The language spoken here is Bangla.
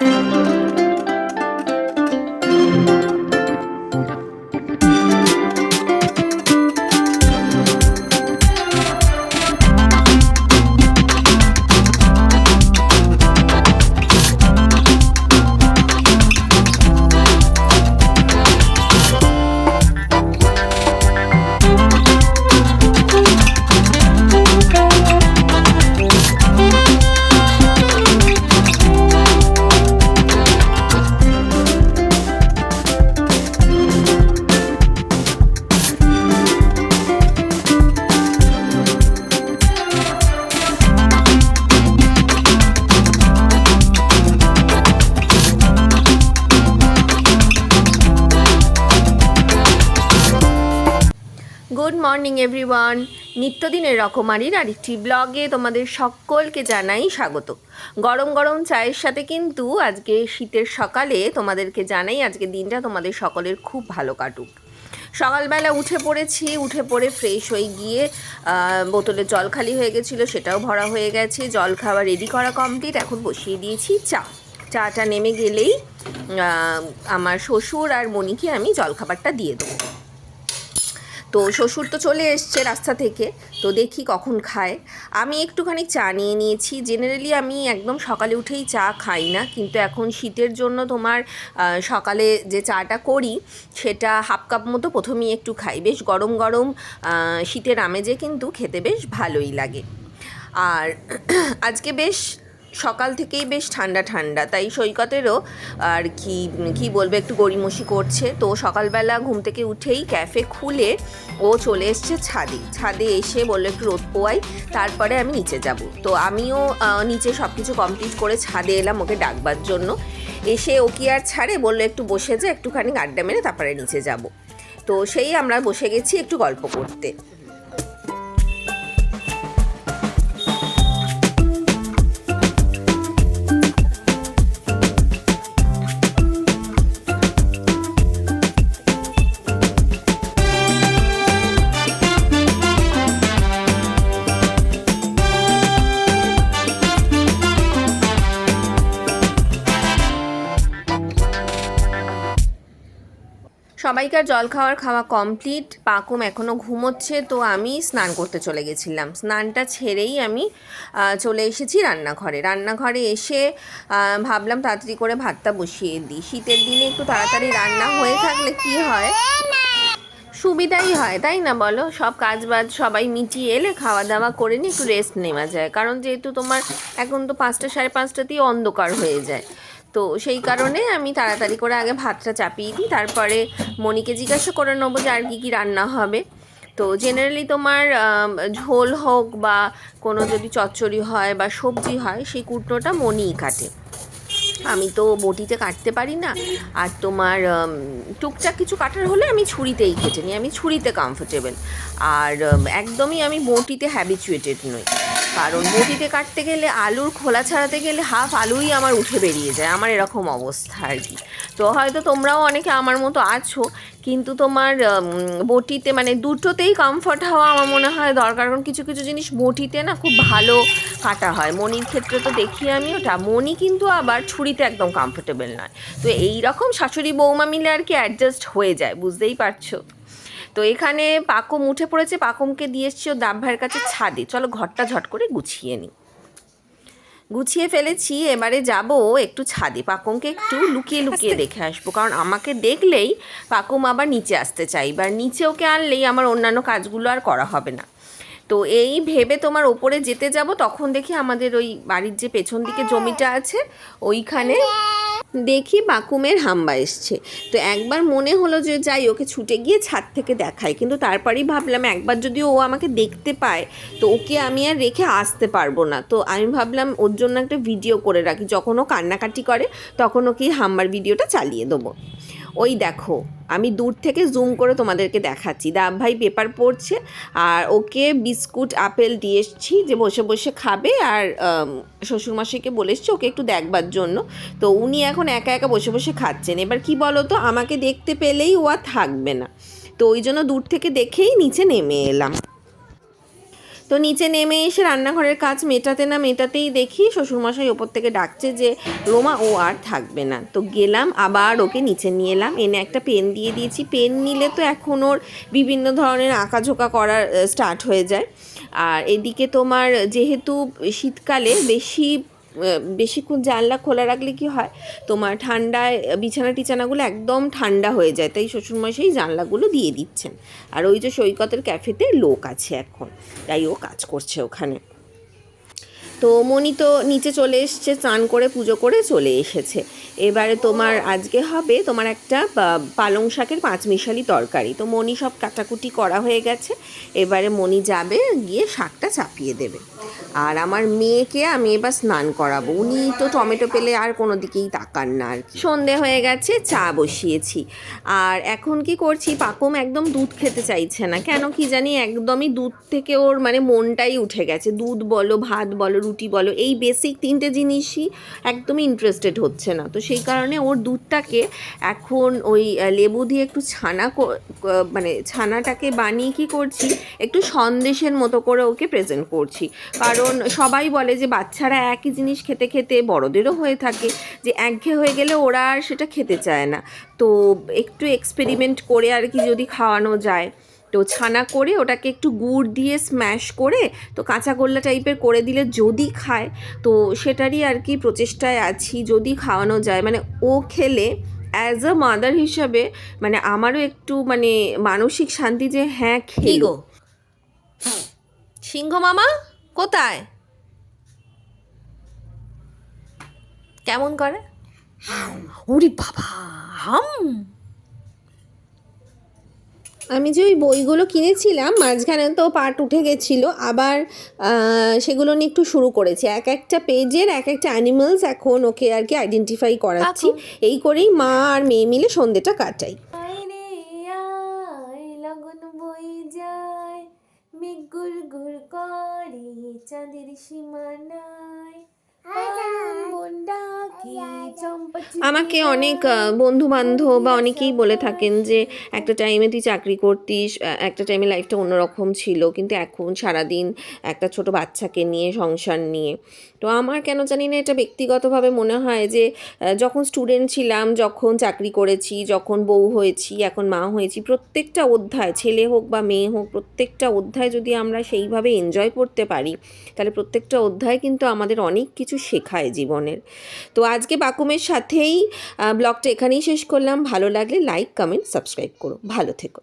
Good morning, everyone. নিত্যদিনের রকমারির আরেকটি ব্লগে তোমাদের সকলকে জানাই স্বাগত। গরম গরম চায়ের সাথে কিন্তু আজকে শীতের সকালে তোমাদেরকে জানাই আজকে দিনটা তোমাদের সকলের খুব ভালো কাটুক। সকালবেলা উঠে পড়েছি, উঠে পড়ে ফ্রেশ হয়ে গিয়ে বোতলে জল খালি হয়ে গেছিল, সেটাও ভরা হয়ে গেছে। জল খাওয়া রেডি করা কমপ্লিট এখন বসিয়ে দিয়েছি চা। চাটা নেমে গেলেই আমার শ্বশুর আর মনিকে আমি জলখাবারটা দিয়ে দেবো। তো শ্বশুর তো চলে এসছে রাস্তা থেকে, তো দেখি কখন খায়। আমি একটুখানি চা নিয়ে নিয়েছি জেনারেলি আমি একদম সকালে উঠেই চা খাই না, কিন্তু এখন শীতের জন্য তোমার সকালে যে চাটা করি, সেটা হাফ কাপ মতো প্রথমেই একটু খাই। বেশ গরম গরম শীতের আমেজে কিন্তু খেতে বেশ ভালোই লাগে। আর আজকে বেশ সকাল থেকেই বেশ ঠান্ডা ঠান্ডা। তাই সৈকতেরও আর কি কি বলব, একটু গড়িমসি করছে। তো সকালবেলা ঘুম থেকে উঠেই ক্যাফে খুলে ও চলে এসছে ছাদে। ছাদে এসে বলল, একটু রোদ পোয়াই, তারপরে আমি নিচে যাব। তো আমিও নিচে সব কিছু কমপ্লিট করে ছাদে এলাম ওকে ডাকবার জন্য। এসে ও কি আর ছাড়ে? বলল, একটু বসে যা, একটুখানি আড্ডা মেরে তারপরে নিচে যাব। তো সেই আমরা বসে গেছি একটু গল্প করতে। সবাইকার জল খাওয়ার খাওয়া কমপ্লিট পাকুম এখনও ঘুমোচ্ছে, তো আমি স্নান করতে চলে গেছিলাম। স্নানটা ছেড়েই আমি চলে এসেছি রান্নাঘরে। রান্নাঘরে এসে ভাবলাম তাড়াতাড়ি করে ভাতটা বসিয়ে দিই। শীতের দিনে একটু তাড়াতাড়ি রান্না হয়ে থাকলে কি হয়? সুবিধাই হয়, তাই না বলো? সব কাজ বাজ সবাই মিটিয়ে এলে খাওয়া দাওয়া করে নিয়ে একটু রেস্ট নেওয়া যায়। কারণ যেহেতু তোমার, এখন তো পাঁচটা সাড়ে পাঁচটাতেই অন্ধকার হয়ে যায়। তো সেই কারণে আমি তাড়াতাড়ি করে আগে ভাতটা চাপিয়ে দিই, তারপরে মনিকে জিজ্ঞাসা করে নেব যে আর কী কী রান্না হবে। তো জেনারেলি তোমার ঝোল হোক বা কোনো যদি চচ্চড়ি হয় বা সবজি হয়, সেই কুটনোটা মনিই কাটে। আমি তো বটিতে কাটতে পারি না। আর তোমার টুকটাক কিছু কাটার হলে আমি ছুরিতেই কেটে নিই, আমি ছুরিতে কমফোর্টেবল আর একদমই আমি বটিতে হ্যাবিচুয়েটেড নই। কারণ বটিতে কাটতে গেলে আলুর খোলা ছাড়াতে গেলে হাফ আলুই আমার উঠে বেরিয়ে যায়, আমার এরকম অবস্থা আর কি। তো হয়তো তোমরাও অনেকে আমার মতো আছো, কিন্তু তোমার বটিতে মানে দুটোতেই কমফর্ট হওয়া আমার মনে হয় দরকার, কারণ কিছু কিছু জিনিস বটিতে না খুব ভালো কাটা হয়। মনির ক্ষেত্রে তো দেখি আমি ওটা মনি কিন্তু আবার ছুরিতে একদম কমফোর্টেবল নয়। তো এই রকম শাশুড়ি বৌমা মিলে আর কি অ্যাডজাস্ট হয়ে যায়, বুঝতেই পারছ? তো এখানে পাকম উঠে পড়েছে, পাকমকে দিয়ে এসছি ও দাব ভাইয়ের কাছে ছাদে। চলো ঘরটা ঝট করে গুছিয়ে নিই। গুছিয়ে ফেলেছি, এবারে যাব একটু ছাদে। পাকমকে একটু লুকিয়ে লুকিয়ে দেখে আসব, কারণ আমাকে দেখলেই পাকম আবার নিচে আসতে চাই এবার নিচে ওকে আনলেই আমার অন্যান্য কাজগুলো আর করা হবে না। তো এই ভেবে তোমার ওপরে যেতে যাব, তখন দেখি আমাদের ওই বাড়ির যে পেছন দিকে জমিটা আছে, ওইখানে দেখি বাকুমের হাম্বা এসছে। তো একবার মনে হলো যে যাই, ওকে ছুটে গিয়ে ছাদ থেকে দেখাই। কিন্তু তারপরেই ভাবলাম, একবার যদি ও আমাকে দেখতে পায়, তো ওকে আমি আর রেখে আসতে পারব না। তো আমি ভাবলাম, ওর জন্য একটা ভিডিও করে রাখি। যখন ও কান্নাকাটি করে, তখন ওকে হাম্বার ভিডিওটা চালিয়ে দেবো। ওই দেখো, আমি দূর থেকে জুম করে তোমাদেরকে দেখাচ্ছি। দাব ভাই পেপার পড়ছে, আর ওকে বিস্কুট, আপেল দিয়ে এসছি যে বসে বসে খাবে, আর শ্বশুরমশাইকে বলে এসছি ওকে একটু দেখবার জন্য। তো উনি এখন একা একা বসে বসে খাচ্ছেন। এবার কি বলো তো আমাকে দেখতে পেলেই ও আর থাকবে না। তো ওই জন্য দূর থেকে দেখেই নিচে নেমে এলাম। তো নিচে নেমে এসে রান্নাঘরের কাজ মেটাতে না মেটাতেই দেখি শ্বশুরমশাই ওপর থেকে ডাকছে যে, রোমা, ও আর থাকবে না। তো গেলাম, আবার ওকে নিচে নিয়ে এলাম। এনে একটা পেন দিয়ে দিয়েছি। পেন নিলে তো এখন ওর বিভিন্ন ধরনের আঁকাঝোঁকা করার স্টার্ট হয়ে যায়। আর এদিকে তোমার যেহেতু শীতকালে বেশি বেশিক্ষণ জানলা খোলা রাখলে কি হয়? তোমার ঠান্ডায় বিছানা টিছানাগুলো একদম ঠান্ডা হয়ে যায়, তাই শ্বশুরমশাই জানলাগুলো দিয়ে দিচ্ছেন। আর ওই যে সৈকতের ক্যাফেতে লোক আছে এখন, তাই ও কাজ করছে ওখানে। তো মণি তো নিচে চলে এসছে চান করে পুজো করে চলে এসেছে। এবারে তোমার আজকে হবে তোমার একটা পালং শাকের পাঁচমিশালি তরকারি। তো মণি সব কাটাকুটি করা হয়ে গেছে, এবারে মণি যাবে, গিয়ে শাকটা চাপিয়ে দেবে। আর আমার মেয়েকে আমি এবার স্নান করাবো। উনি তো টমেটো পেলে আর কোনো দিকেই তাকান না আর কি। সন্ধে হয়ে গেছে, চা বসিয়েছি। আর এখন কি করছি, পাকুম একদম দুধ খেতে চাইছে না। কেন কি জানি একদমই দুধ থেকে ওর মানে মনটাই উঠে গেছে। দুধ বলো, ভাত বলো রুটি বলো, এই বেসিক তিনটে জিনিসই একদমই ইন্টারেস্টেড হচ্ছে না। তো সেই কারণে ওর দুধটাকে এখন ওই লেবু দিয়ে একটু ছানা মানে ছানাটাকে বানিয়ে কি করছি, একটু সন্দেশের মতো করে ওকে প্রেজেন্ট করছি। কারণ সবাই বলে যে বাচ্চারা একই জিনিস খেতে খেতে বড়দেরও হয়ে থাকে, যে একঘেয়ে হয়ে গেলে ওরা আর সেটা খেতে চায় না। তো একটু এক্সপেরিমেন্ট করে আর কি যদি খাওয়ানো যায়। তো ছানা করে ওটাকে একটু গুড় দিয়ে স্ম্যাশ করে তো কাঁচা গোল্লা টাইপের করে দিলে যদি খায় তো সেটারই আর কি প্রচেষ্টায় আছি যদি খাওয়ানো যায়। মানে ও খেলে অ্যাজ আ মাদার হিসাবে মানে আমারও একটু মানে মানসিক শান্তি যে হ্যাঁ খেলো। সিংহ মামা কোথায়? কেমন করে? ওরে বাবা হাম। আমি যে ওই বইগুলো কিনেছিলাম মাঝখানে তো পার্ট উঠে গেছিল আবার সেগুলো নিয়ে একটু শুরু করেছি। এক একটা পেজের এক একটা অ্যানিমালস এখন ওকে আর কি আইডেন্টিফাই করাচ্ছি। এই করেই মা আর মেয়ে মিলে সন্ধ্যেটা কাটাই। গুড় গুড় করে চাঁদের সীমানায়। আমাকে অনেক বন্ধু বান্ধব বা অনেকেই বলে থাকেন যে, একটা টাইমে তুই চাকরি করতিস একটা টাইমে লাইফটা অন্যরকম ছিল। কিন্তু এখন সারাদিন একটা ছোট বাচ্চাকে নিয়ে, সংসার নিয়ে। তো আমার কেন জানি না এটা ব্যক্তিগতভাবে মনে হয় যে যখন স্টুডেন্ট ছিলাম, যখন চাকরি করেছি, যখন বউ হয়েছি, এখন মা হয়েছি, প্রত্যেকটা অধ্যায়, ছেলে হোক বা মেয়ে হোক, প্রত্যেকটা অধ্যায় যদি আমরা সেইভাবে এনজয় করতে পারি, তাহলে প্রত্যেকটা অধ্যায় কিন্তু আমাদের অনেক কিছু শেখায় জীবনের। তো আজকে বাকুমের সাথেই ব্লগটা এখানেই শেষ করলাম। ভালো লাগলে লাইক কমেন্ট সাবস্ক্রাইব করো। ভালো থেকো।